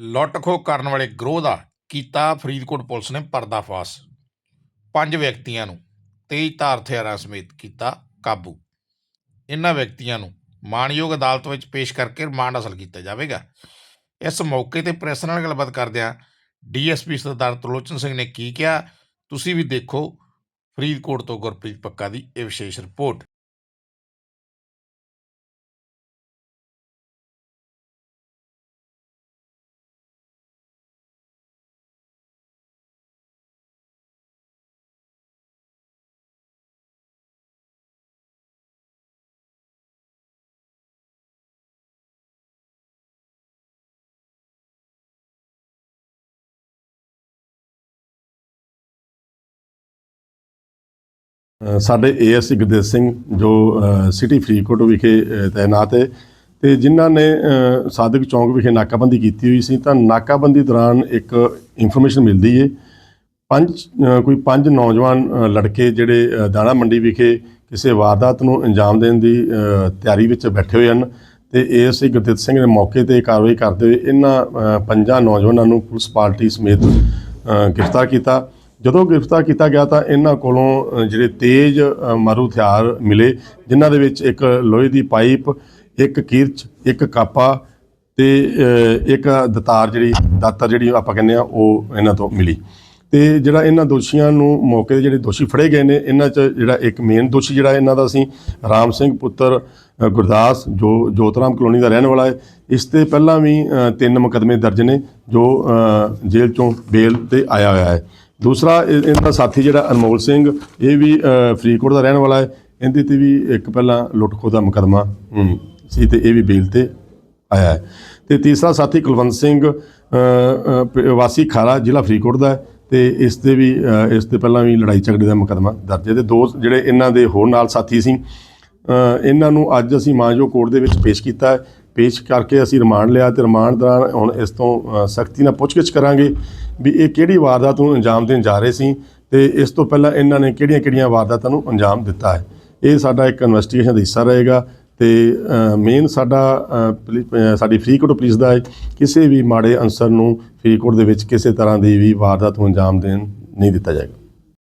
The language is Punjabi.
ਲੁੱਟ-ਖੋਹ ਕਰਨ ਵਾਲੇ ਗਰੋਹ ਦਾ ਕੀਤਾ ਫਰੀਦਕੋਟ ਪੁਲਿਸ ਨੇ ਪਰਦਾਫਾਸ਼। ਪੰਜ ਵਿਅਕਤੀਆਂ ਨੂੰ ਤੇਜ਼ ਧਾਰ ਹਥਿਆਰਾਂ ਸਮੇਤ ਕੀਤਾ ਕਾਬੂ। ਇਹਨਾਂ ਵਿਅਕਤੀਆਂ ਨੂੰ ਮਾਣਯੋਗ ਅਦਾਲਤ ਵਿੱਚ ਪੇਸ਼ ਕਰਕੇ ਰਿਮਾਂਡ ਹਾਸਲ ਕੀਤਾ ਜਾਵੇਗਾ। ਇਸ ਮੌਕੇ ਤੇ ਪ੍ਰੈਸ ਨਾਲ ਗੱਲਬਾਤ ਕਰਦਿਆਂ ਡੀਐਸਪੀ ਸਰਦਾਰ ਤਰਲੋਚਨ ਸਿੰਘ ਨੇ ਕੀ ਕਿਹਾ, ਤੁਸੀਂ ਵੀ ਦੇਖੋ ਫਰੀਦਕੋਟ ਤੋਂ ਗੁਰਪ੍ਰੀਤ ਪੱਕਾ ਦੀ ਇਹ ਵਿਸ਼ੇਸ਼ ਰਿਪੋਰਟ। ਸਾਡੇ ਏਐਸਸੀ ਗੁਰਦੇਵ ਸਿੰਘ ਜੋ ਸਿਟੀ ਫਰੀਦਕੋਟ ਵਿਖੇ ਤਾਇਨਾਤ ਹੈ ਤੇ ਜਿਨ੍ਹਾਂ ਨੇ ਅ, ਚੌਂਕ ਵਿਖੇ ਨਾਕਾਬੰਦੀ ਕੀਤੀ ਹੋਈ ਸੀ ਤਾਂ ਨਾਕਾਬੰਦੀ ਦੌਰਾਨ ਇੱਕ ਇਨਫੋਰਮੇਸ਼ਨ ਮਿਲਦੀ ਹੈ ਪੰਜ ਕੋਈ ਪੰਜ ਨੌਜਵਾਨ ਲੜਕੇ ਜਿਹੜੇ ਦਾਣਾ ਮੰਡੀ ਵਿਖੇ ਕਿਸੇ ਵਾਰਦਾਤ ਨੂੰ ਅੰਜਾਮ ਦੇਣ ਦੀ ਤਿਆਰੀ ਵਿੱਚ ਬੈਠੇ ਹੋਏ ਹਨ ਤੇ ਏਐਸਸੀ ਗੁਰਦੇਵ ਸਿੰਘ ਨੇ ਮੌਕੇ ਤੇ ਕਾਰਵਾਈ ਕਰਦੇ ਹੋਏ ਇਹਨਾਂ ਪੰਜਾਂ ਨੌਜਵਾਨਾਂ ਨੂੰ ਪੁਲਿਸ ਪਾਰਟੀ ਸਮੇਤ ਗ੍ਰਿਫਤਾਰ ਕੀਤਾ। ਜਦੋਂ ਗ੍ਰਿਫਤਾਰ ਕੀਤਾ ਗਿਆ ਤਾਂ ਇਹਨਾਂ ਕੋਲੋਂ ਜਿਹੜੇ ਤੇਜ਼ ਮਾਰੂ ਹਥਿਆਰ ਮਿਲੇ, ਜਿਨ੍ਹਾਂ ਦੇ ਵਿੱਚ ਇੱਕ ਲੋਹੇ ਦੀ ਪਾਈਪ, ਇੱਕ ਕਿਰਚ, ਇੱਕ ਕਾਪਾ ਤੇ ਇੱਕ ਦਤਾਰ ਜਿਹੜੀ, ਦਾਤਰ ਜਿਹੜੀ ਆਪਾਂ ਕਹਿੰਦੇ ਆ ਉਹ ਇਹਨਾਂ ਤੋਂ ਮਿਲੀ। ਤੇ ਜਿਹੜਾ ਇਹਨਾਂ ਦੋਸ਼ੀਆਂ ਨੂੰ ਮੌਕੇ ਦੇ ਜਿਹੜੇ ਦੋਸ਼ੀ ਫੜੇ ਗਏ ਨੇ, ਇਹਨਾਂ 'ਚ ਜਿਹੜਾ ਇੱਕ ਮੇਨ ਦੋਸ਼ੀ ਜਿਹੜਾ ਇਹਨਾਂ ਦਾ ਸੀ, ਰਾਮ ਸਿੰਘ ਪੁੱਤਰ ਗੁਰਦਾਸ, ਜੋ ਜੋਤਰਾਮ ਕਲੋਨੀ ਦਾ ਰਹਿਣ ਵਾਲਾ ਹੈ। ਇਸ ਤੇ ਪਹਿਲਾਂ ਵੀ ਤਿੰਨ ਮੁਕਦਮੇ ਦਰਜ ਨੇ, ਜੋ ਜੇਲ੍ਹ ਚੋਂ ਬੇਲ ਤੇ ਆਇਆ ਹੋਇਆ ਹੈ। ਦੂਸਰਾ ਇਹ- ਦਾ ਸਾਥੀ ਜਿਹੜਾ ਅਨਮੋਲ ਸਿੰਘ, ਇਹ ਵੀ ਫਰੀਦਕੋਟ ਦਾ ਰਹਿਣ ਵਾਲਾ ਹੈ। ਇਹਦੇ ਤੇ ਵੀ ਇੱਕ ਪਹਿਲਾਂ ਲੁੱਟ ਖੋਹ ਦਾ ਮੁਕਦਮਾ ਸੀ ਤੇ ਇਹ ਵੀ ਬੇਲ ਤੇ ਆਇਆ ਹੈ। ਤੇ ਤੀਸਰਾ ਸਾਥੀ ਕੁਲਵੰਤ ਸਿੰਘ ਵਾਸੀ ਖਾਰਾ, ਜ਼ਿਲ੍ਹਾ ਫਰੀਦਕੋਟ ਦਾ ਹੈ ਤੇ ਇਸ ਤੇ ਵੀ ਇਸ ਤੇ ਪਹਿਲਾਂ ਵੀ ਲੜਾਈ ਝਗੜੇ ਦਾ ਮੁਕਦਮਾ ਦਰਜ ਹੈ। ਤੇ ਦੋ ਜਿਹੜੇ ਇਹਨਾਂ ਦੇ ਹੋਰ ਨਾਲ ਸਾਥੀ ਸੀ ਇਹਨਾਂ ਨੂੰ ਅੱਜ ਅਸੀਂ ਮਾਂਜੋ ਕੋਰਟ ਦੇ ਵਿੱਚ ਪੇਸ਼ ਕੀਤਾ ਹੈ। ਪੇਸ਼ ਕਰਕੇ ਅਸੀਂ ਰਿਮਾਂਡ ਲਿਆ ਤੇ ਰਿਮਾਂਡ ਦੌਰਾਨ ਹੁਣ ਇਸ ਤੋਂ ਸਖਤੀ ਨਾਲ ਪੁੱਛਗਿੱਛ ਕਰਾਂਗੇ। ਵੀ ਇਹ ਕਿਹੜੀ ਵਾਰਦਾਤ ਨੂੰ ਅੰਜਾਮ ਦੇਣ ਜਾ ਰਹੇ ਸੀ ਤੇ ਇਸ ਤੋਂ ਪਹਿਲਾਂ ਇਹਨਾਂ ਨੇ ਕਿਹੜੀਆਂ-ਕਿਹੜੀਆਂ ਵਾਰਦਾਤਾਂ ਨੂੰ ਅੰਜਾਮ ਦਿੱਤਾ ਹੈ। ਇਹ ਸਾਡਾ ਇੱਕ ਇਨਵੈਸਟੀਗੇਸ਼ਨ ਦਾ ਹਿੱਸਾ ਰਹੇਗਾ ਤੇ ਮੇਨ ਸਾਡਾ ਅ, ਸਾਡੀ ਫਰੀਦਕੋਟ ਪੁਲਿਸ ਦਾ ਹੈ। ਕਿਸੇ ਵੀ ਮਾੜੇ ਅਨਸਰ ਨੂੰ ਫਰੀਦਕੋਟ ਦੇ ਵਿੱਚ ਕਿਸੇ ਤਰ੍ਹਾਂ ਦੀ ਵੀ ਵਾਰਦਾਤ ਨੂੰ ਅੰਜਾਮ ਦੇਣ ਨਹੀਂ ਦਿੱਤਾ ਜਾਏਗਾ।